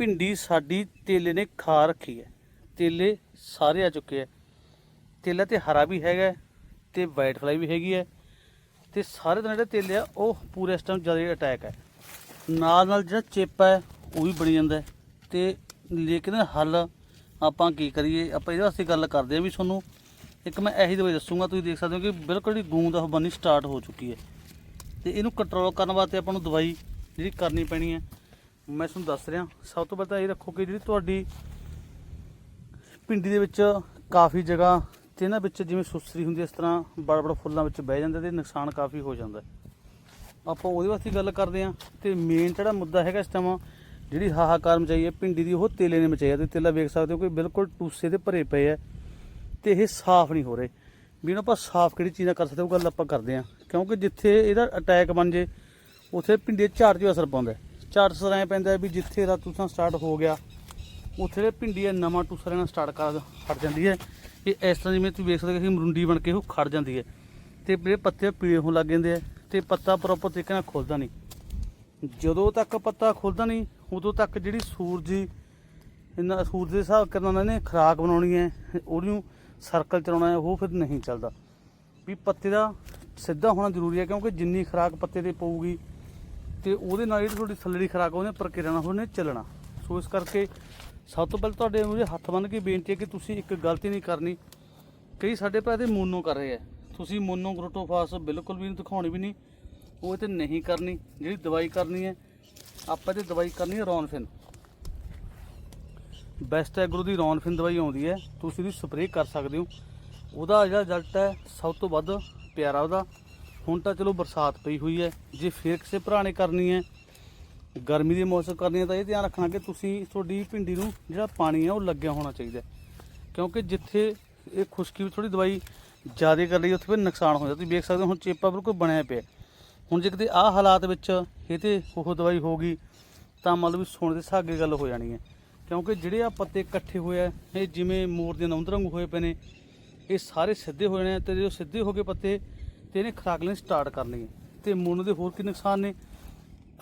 ਭਿੰਡੀ ਸਾਡੀ ਤੇਲੇ ਨੇ ਖਾ ਰੱਖੀ ਹੈ। ਤੇਲੇ ਸਾਰੇ ਆ ਚੁੱਕੇ ਹੈ। ਤੇਲਾ ਤੇ ਹਰਾ ਵੀ ਹੈਗਾ ਹੈ ਤੇ ਵਾਈਟ ਫਲਾਈ ਵੀ ਹੈਗੀ ਹੈ ਤੇ ਸਾਰੇ ਦਿਨ ਜਿਹੜੇ ਤੇਲੇ ਆ, ਉਹ ਪੂਰੇ ਇਸ ਟਾਈਮ ਜ਼ਿਆਦਾ ਅਟੈਕ ਹੈ। ਨਾਲ ਨਾਲ ਜਿਹੜਾ ਚਿੱਪ ਹੈ, ਉਹ ਵੀ ਬਣੀ ਜਾਂਦਾ ਹੈ ਤੇ ਲੇਕਿਨ ਹੱਲ ਆਪਾਂ ਕੀ ਕਰੀਏ, ਆਪਾਂ ਇਹਦੇ ਵਾਸਤੇ ਗੱਲ ਕਰਦੇ ਆ ਵੀ ਤੁਹਾਨੂੰ ਇੱਕ ਮੈਂ ਇਹੀ ਦਵਾਈ ਦੱਸੂਗਾ, ਤੁਸੀਂ ਦੇਖ ਸਕਦੇ ਹੋ ਕਿ ਬਿਲਕੁਲ ਜਿਹੜੀ ਗੂੰਦ ਉਹ ਬਣਨੀ ਸਟਾਰਟ ਹੋ ਚੁੱਕੀ ਹੈ। ਤੇ ਇਹਨੂੰ ਕੰਟਰੋਲ ਕਰਨ ਵਾਸਤੇ ਆਪਾਂ ਨੂੰ ਦਵਾਈ ਜਿਹੜੀ ਕਰਨੀ ਪੈਣੀ ਹੈ। ਮੈਂ ਤੁਹਾਨੂੰ ਦੱਸ ਰਿਹਾ, ਸਭ ਤੋਂ ਪਹਿਲਾਂ ਇਹ ਰੱਖੋ ਕਿ ਜਿਹੜੀ ਤੁਹਾਡੀ ਪਿੰਡੀ ਦੇ ਵਿੱਚ ਕਾਫੀ ਜਗ੍ਹਾ ਤੇ ਇਹਨਾਂ ਵਿੱਚ ਜਿਵੇਂ ਸੁਸਰੀ ਹੁੰਦੀ ਇਸ ਤਰ੍ਹਾਂ ਬੜਾ ਬੜਾ ਫੁੱਲਾਂ ਵਿੱਚ ਬਹਿ ਜਾਂਦਾ ਤੇ ਨੁਕਸਾਨ ਕਾਫੀ ਹੋ ਜਾਂਦਾ ਆਪਾਂ ਉਹਦੇ ਵਾਸਤੇ ਗੱਲ ਕਰਦੇ ਹਾਂ ਤੇ ਮੇਨ ਜਿਹੜਾ ਮੁੱਦਾ ਹੈਗਾ ਇਸ ਟਾਈਮ ਜਿਹੜੀ ਹਾਹਾਕਾਰ ਮਚਾਈ ਹੈ ਪਿੰਡੀ ਦੀ, ਉਹ ਤੇਲੇ ਨੇ ਮਚਾਈ ਹੈ ਤੇ ਤੇਲਾ ਵੇਖ ਸਕਦੇ ਹੋ ਕਿ ਬਿਲਕੁਲ ਟੂਸੇ ਦੇ ਭਰੇ ਪਏ ਹੈ ਤੇ ਇਹ ਸਾਫ਼ ਨਹੀਂ ਹੋ ਰਹੇ। ਵੀ ਇਹਨੂੰ ਆਪਾਂ ਸਾਫ਼ ਕਿਹੜੀ ਚੀਜ਼ਾਂ ਕਰ ਸਕਦੇ ਉਹ ਗੱਲ ਆਪਾਂ ਕਰਦੇ ਹਾਂ। ਕਿਉਂਕਿ ਜਿੱਥੇ ਇਹਦਾ ਅਟੈਕ ਬਣ ਜੇ, ਉੱਥੇ ਪਿੰਡੀ ਦੇ ਝਾੜ 'ਚ ਅਸਰ ਪਾਉਂਦਾ ਚਾਰ ਝਾੜ ਐਂ ਪੈਂਦਾ ਵੀ ਜਿੱਥੇ ਦਾ ਟੂਸਾ ਸਟਾਰਟ ਹੋ ਗਿਆ, ਉੱਥੇ ਦੇ ਭਿੰਡੀ ਹੈ ਨਵਾਂ ਟੂਸਾ ਰਹਿਣਾ ਸਟਾਰਟ ਕਰ, ਖੜ ਜਾਂਦੀ ਹੈ ਇਹ ਇਸ ਤਰ੍ਹਾਂ ਜਿਵੇਂ ਤੁਸੀਂ ਵੇਖ ਸਕਦੇ ਹੋ ਕਿ ਮਰੁੰਡੀ ਬਣ ਕੇ ਉਹ ਖੜ ਜਾਂਦੀ ਹੈ ਤੇ ਜਿਹੜੇ ਪੱਤੇ ਪੀਲੇ ਹੋਣ ਲੱਗ ਜਾਂਦੇ ਆ ਤੇ ਪੱਤਾ ਪ੍ਰੋਪਰ ਤਰੀਕੇ ਨਾਲ ਖੁੱਲਦਾ ਨਹੀਂ। ਜਦੋਂ ਤੱਕ ਪੱਤਾ ਖੁੱਲਦਾ ਨਹੀਂ, ਉਦੋਂ ਤੱਕ ਜਿਹੜੀ ਸੂਰਜ ਇਹਨਾਂ ਸੂਰਜ ਦੇ ਹਿਸਾਬ ਕਰਨਾ ਨੇ ਖਰਾਕ ਬਣਾਉਣੀ ਹੈ ਉਹਨੂੰ ਸਰਕਲ ਚਲਾਉਣਾ ਹੈ ਉਹ ਫਿਰ ਨਹੀਂ ਚੱਲਦਾ। ਵੀ ਪੱਤੇ ਦਾ ਸਿੱਧਾ ਹੋਣਾ ਜ਼ਰੂਰੀ ਹੈ ਕਿਉਂਕਿ ਜਿੰਨੀ ਖਰਾਕ ਪੱਤੇ ਤੇ ਪਊਗੀ ਤੇ ਉਹਦੇ ਨਾਲ ਜਿਹੜੀ ਤੁਹਾਡੀ ਥੱਲੜੀ ਖਰਾਕ ਉਹਨੇ ਪ੍ਰਕਿਰਿਆ ਨਾਲ ਉਹਨੇ ਚੱਲਣਾ। ਸੋ ਇਸ ਕਰਕੇ ਸਭ ਤੋਂ ਪਹਿਲਾਂ ਤੁਹਾਡੇ ਮੂਹਰੇ ਹੱਥ ਬੰਨ੍ਹ ਕੇ ਬੇਨਤੀ ਹੈ ਕਿ ਤੁਸੀਂ ਇੱਕ ਗਲਤੀ ਨਹੀਂ ਕਰਨੀ। ਕਈ ਸਾਡੇ ਭਰਾ ਦੇ ਮੋਨੋ ਕਰ ਰਹੇ ਆ। ਤੁਸੀਂ ਮੋਨੋ ਗਰੋਟੋਫਾਸ ਬਿਲਕੁਲ ਵੀ ਦਿਖਾਉਣੀ ਵੀ ਨਹੀਂ ਉਹ ਤੇ ਨਹੀਂ ਕਰਨੀ। ਜਿਹੜੀ ਦਵਾਈ ਕਰਨੀ ਹੈ, ਆਪਾਂ ਤੇ ਦਵਾਈ ਕਰਨੀ ਹੈ ਰੌਨਫਿਨ। ਬੈਸਟ ਐਗਰੋ ਦੀ ਰੌਨਫਿਨ ਦਵਾਈ ਆਉਂਦੀ ਹੈ। ਤੁਸੀਂ ਉਹਦੀ ਸਪਰੇਅ ਕਰ ਸਕਦੇ ਹੋ। ਉਹਦਾ ਜਿਹੜਾ ਰਿਜ਼ਲਟ ਹੈ, ਸਭ ਤੋਂ ਵੱਧ ਪਿਆਰਾ ਉਹਦਾ। ਹੁਣ ਤਾਂ ਚਲੋ ਬਰਸਾਤ ਪਈ ਹੋਈ ਹੈ, ਜੇ ਫੇਰ ਕਿਸੇ ਭਰਾ ਨੇ ਕਰਨੀ ਹੈ, ਗਰਮੀ ਦੇ ਮੌਸਮ ਕਰਨੀ ਹੈ ਤਾਂ ਇਹ ਧਿਆਨ ਰੱਖਣਾ ਕਿ ਤੁਸੀਂ ਤੁਹਾਡੀ ਭਿੰਡੀ ਨੂੰ ਜਿਹੜਾ ਪਾਣੀ ਹੈ ਉਹ ਲੱਗਿਆ ਹੋਣਾ ਚਾਹੀਦਾ ਕਿਉਂਕਿ ਜਿੱਥੇ ਇਹ ਖੁਸ਼ਕੀ ਵਿੱਚ ਥੋੜੀ ਦਵਾਈ ਜ਼ਿਆਦਾ ਕਰ ਲਈ, ਉੱਥੇ ਫਿਰ ਨੁਕਸਾਨ ਹੋ ਜਾਂਦਾ। ਤੁਸੀਂ ਵੇਖ ਸਕਦੇ ਹੋ, ਹੁਣ ਚੇਪਾ ਬਿਲਕੁਲ ਬਣਿਆ ਪਿਆ ਹੁਣ ਜੇ ਕਿਤੇ ਆਹ ਹਾਲਾਤ ਵਿੱਚ ਇਹ ਤੇ ਉਹ ਦਵਾਈ ਹੋ ਗਈ, ਤਾਂ ਮਤਲਬ ਵੀ ਸੋਨੇ ਦੇ ਸਾਗੇ ਗੱਲ ਹੋ ਜਾਣੀ ਹੈ। ਕਿਉਂਕਿ ਜਿਹੜੇ ਆ ਪੱਤੇ ਇਕੱਠੇ ਹੋਏ ਆ, ਇਹ ਜਿਵੇਂ ਮੋਰ ਦੇ ਨੌਂਦ ਰੰਗ ਹੋਏ ਪਏ ਨੇ, ਇਹ ਸਾਰੇ ਸਿੱਧੇ ਹੋ ਜਾਣੇ ਆ ਤੇ ਜਦੋਂ ਸਿੱਧੇ ਹੋ ਗਏ ਪੱਤੇ ਤੇ ਇਹਨੇ ਖੁਰਾਕ ਲੈਣੀ ਸਟਾਰਟ ਕਰਨੀ ਹੈ। ਤੇ ਮੋਨੋ ਦੇ ਹੋਰ ਕੀ ਨੁਕਸਾਨ ਨੇ?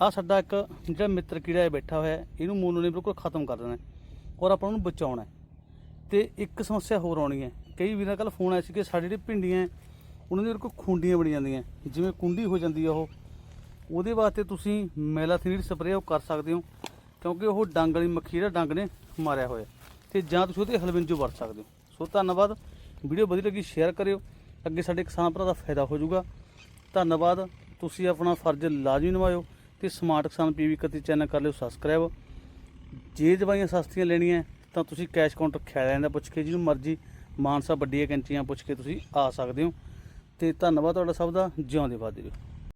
ਆ ਸਾਡਾ ਇੱਕ ਜਿਹੜਾ ਮਿੱਤਰ ਕੀੜਾ ਹੈ ਬੈਠਾ ਹੋਇਆ ਇਹਨੂੰ ਮੋਨੋ ਨੇ ਬਿਲਕੁਲ ਖਤਮ ਕਰ ਦੇਣਾ ਔਰ ਆਪਾਂ ਉਹਨੂੰ ਬਚਾਉਣਾ ਹੈ। ਤੇ ਇੱਕ ਸਮੱਸਿਆ ਹੋਰ ਆਉਣੀ ਹੈ। ਕਈ ਵੀਰਾਂ ਕੱਲ ਫੋਨ ਆਇਆ ਸੀ ਕਿ ਸਾਡੇ ਜਿਹੜੇ ਭਿੰਡੀਆਂ ਹੈ, ਉਹਨਾਂ ਦੇ ਕੋਲ ਖੁੰਡੀਆਂ ਬਣ ਜਾਂਦੀਆਂ ਜਿਵੇਂ ਕੁੰਡੀ ਹੋ ਜਾਂਦੀ ਆ ਉਹ। ਉਹਦੇ ਵਾਸਤੇ ਤੁਸੀਂ ਮੈਲਾਥੀਨ ਸਪਰੇਅ ਉਹ ਕਰ ਸਕਦੇ ਹੋ ਕਿਉਂਕਿ ਉਹ ਡੰਗ ਵਾਲੀ ਮੱਖੀ ਜਿਹੜਾ ਡੰਗ ਨੇ ਮਾਰਿਆ ਹੋਇਆ ਤੇ ਜਾਂ ਤੁਸੀਂ ਉਹਦੇ ਹਲਵਿੰਜੋ ਵਰਤ ਸਕਦੇ ਹੋ। ਸੋ ਧੰਨਵਾਦ। ਵੀਡੀਓ ਵਧੀਆ ਲੱਗੀ ਸ਼ੇਅਰ ਕਰਿਓ। ਅੱਗੇ ਸਾਡੇ ਕਿਸਾਨ ਭਰਾ ਦਾ ਫਾਇਦਾ ਹੋ ਜਾਊਗਾ। ਧੰਨਵਾਦ। ਤੁਸੀਂ ਆਪਣਾ ਫਰਜ਼ ਲਾਜ਼ਮੀ ਨਿਭਾਇਓ ਤੇ ਸਮਾਰਟ ਕਿਸਾਨ ਪੀਵੀ ਕਤੀ ਚੈਨਲ ਕਰ ਲਿਓ ਸਬਸਕ੍ਰਾਈਬ ਜੇ ਦਵਾਈਆਂ ਸਸਤੀਆਂ ਲੈਣੀਆਂ ਤਾਂ ਤੁਸੀਂ ਕੈਸ਼ ਕਾਊਂਟਰ ਖਿਆਲ ਜਾਂਦਾ ਪੁੱਛ ਕੇ, ਜਿਹਨੂੰ ਮਰਜ਼ੀ ਮਾਨਸਾ ਵੱਡੀਆਂ ਕੈਂਚੀਆਂ ਪੁੱਛ ਕੇ ਤੁਸੀਂ ਆ ਸਕਦੇ ਹੋ। ਤੇ ਧੰਨਵਾਦ ਤੁਹਾਡਾ ਸਭ ਦਾ। ਜਿਉਂਦੇ ਵਾਦੇ ਰਹੋ